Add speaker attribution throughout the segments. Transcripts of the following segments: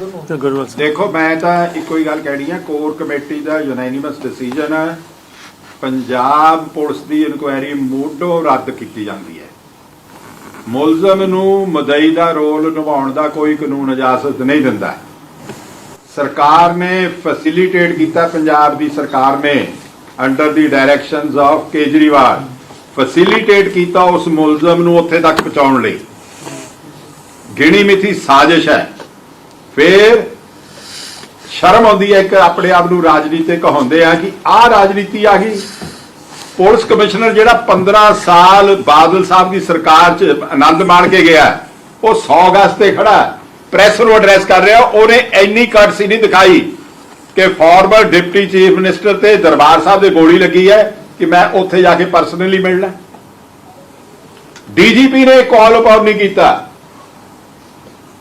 Speaker 1: ਤੇ ਗੁਰਵਲ ਸਿੰਘ
Speaker 2: ਦੇਖੋ, ਮੈਂ ਤਾਂ ਇੱਕੋ ਹੀ ਗੱਲ ਕਹਿਣੀ ਹੈ ਕੋਰ ਕਮੇਟੀ ਦਾ ਯੂਨੈਨਿਮਸ ਡਿਸੀਜਨ ਹੈ ਪੰਜਾਬ ਪੁਲਿਸ ਦੀ ਇਨਕੁਆਇਰੀ ਮੋਢੋਂ ਰੱਦ ਕੀਤੀ ਜਾਂਦੀ ਹੈ। ਮੁਲਜ਼ਮ ਨੂੰ ਮਦਈ ਦਾ ਰੋਲ ਨਿਭਾਉਣ ਦਾ ਕੋਈ ਕਾਨੂੰਨ ਇਜਾਜ਼ਤ ਨਹੀਂ ਦਿੰਦਾ। ਸਰਕਾਰ ਨੇ ਫੈਸਿਲਿਟੇਟ ਕੀਤਾ, ਪੰਜਾਬ ਦੀ ਸਰਕਾਰ ਨੇ under the directions of Kejriwal. Facilitate ਕੀਤਾ ਉਸ ਮੁਲਜ਼ਮ ਨੂੰ ਉੱਥੇ ਤੱਕ ਪਹੁੰਚਾਉਣ ਲਈ। ਗਿਣੀ ਮਿਥੀ ਸਾਜ਼ਿਸ਼ ਹੈ। ਫਿਰ ਸ਼ਰਮ ਆਉਂਦੀ ਹੈ ਕਿ ਆਪਣੇ ਆਪ ਨੂੰ ਰਾਜਨੀਤਿਕ ਕਹਾਉਂਦੇ ਆ ਕਿ ਆਹ ਰਾਜਨੀਤੀ ਆ ਗਈ। ਪੁਲਿਸ ਕਮਿਸ਼ਨਰ ਜਿਹੜਾ 15 ਸਾਲ ਬਾਦਲ ਸਾਹਿਬ ਦੀ ਸਰਕਾਰ 'ਚ ਆਨੰਦ ਮਾਣ ਕੇ ਗਿਆ, ਉਹ 100 ਅਗਸਤ ਤੇ ਖੜਾ, ਪ੍ਰੈਸ ਨੂੰ ਐਡਰੈਸ ਕਰ ਰਿਹਾ, ਉਹਨੇ ਇੰਨੀ ਕਟਸੀ ਨਹੀਂ ਦਿਖਾਈ ਕਿ ਫਾਰਮਰ ਡਿਪਟੀ ਚੀਫ ਮਿਨਿਸਟਰ ਤੇ ਦਰਬਾਰ ਸਾਹਿਬ ਦੇ ਗੋਲੀ ਲੱਗੀ ਹੈ ਕਿ ਮੈਂ ਉੱਥੇ ਜਾ ਕੇ ਪਰਸਨਲੀ ਮਿਲਣਾ। ਡੀਜੀਪੀ ਨੇ ਕਾਲ ਅਪਾਉਟ ਨਹੀਂ ਕੀਤਾ।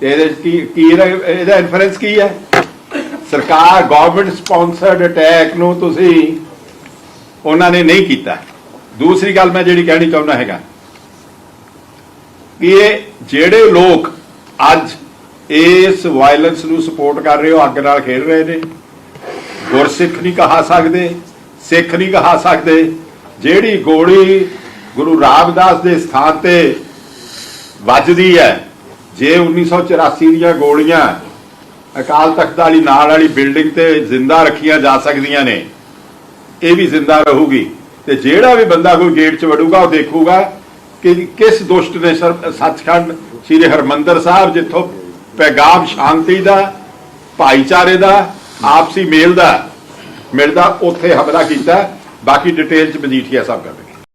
Speaker 2: ਇਹਦੇ 'ਚ ਕੀ ਕੀ ਇਹਦਾ- ਇਹਦਾ ਇਨਫਰੈਂਸ ਕੀ ਹੈ? ਸਰਕਾਰ ਗਵਰਨਮੈਂਟ ਸਪਾਂਸਰਡ ਅਟੈਕ ਨੂੰ ਤੁਸੀਂ ਉਹਨਾਂ ਨੇ ਨਹੀਂ ਕੀਤਾ। ਦੂਸਰੀ ਗੱਲ ਮੈਂ ਜਿਹੜੀ ਕਹਿਣੀ ਚਾਹੁੰਦਾ ਹੈਗਾ, ਕਿ ਇਹ ਜਿਹੜੇ ਲੋਕ ਅੱਜ ਇਸ ਵਾਇਲੈਂਸ ਨੂੰ ਸਪੋਰਟ ਕਰ ਰਹੇ ਹੋ, ਅੱਗ ਨਾਲ ਖੇਡ ਰਹੇ ਨੇ, ਗੁਰਸਿੱਖ ਨਹੀਂ ਕਹਾ ਸਕਦੇ, ਸਿੱਖ ਨਹੀਂ ਕਹਾ ਸਕਦੇ, ਜਿਹੜੀ ਗੋਲੀ ਗੁਰੂ ਰਾਮਦਾਸ ਦੇ ਸਥਾਨ ਤੇ ਵੱਜਦੀ ਹੈ ਜੇ 1984 ਦੀਆਂ ਗੋਲੀਆਂ ਅਕਾਲ ਤਖਤ ਵਾਲੀ ਨਾਲ ਵਾਲੀ ਬਿਲਡਿੰਗ ਤੇ ਜ਼ਿੰਦਾ ਰੱਖੀਆਂ ਜਾ ਸਕਦੀਆਂ ਨੇ, ਇਹ ਵੀ ਜ਼ਿੰਦਾ ਰਹੂਗੀ। ਤੇ ਜਿਹੜਾ ਵੀ ਬੰਦਾ ਕੋਈ ਗੇਟ 'ਚ ਵੜੂਗਾ, ਉਹ ਦੇਖੂਗਾ ਕਿ ਕਿਸ ਦੁਸ਼ਟ ਨੇ ਸਰ- ਸੱਚਖੰਡ ਸ੍ਰੀ ਹਰਮੰਦਰ ਸਾਹਿਬ, ਜਿੱਥੋਂ ਪੈਗਾਮ ਸ਼ਾਂਤੀ ਦਾ, ਭਾਈਚਾਰੇ ਦਾ, ਆਪਸੀ ਮੇਲ ਦਾ ਮਿਲਦਾ, ਉੱਥੇ ਹਮਲਾ ਕੀਤਾ। ਬਾਕੀ ਡਿਟੇਲ 'ਚ ਮਜੀਠੀਆ ਸਾਹਿਬ ਕਰ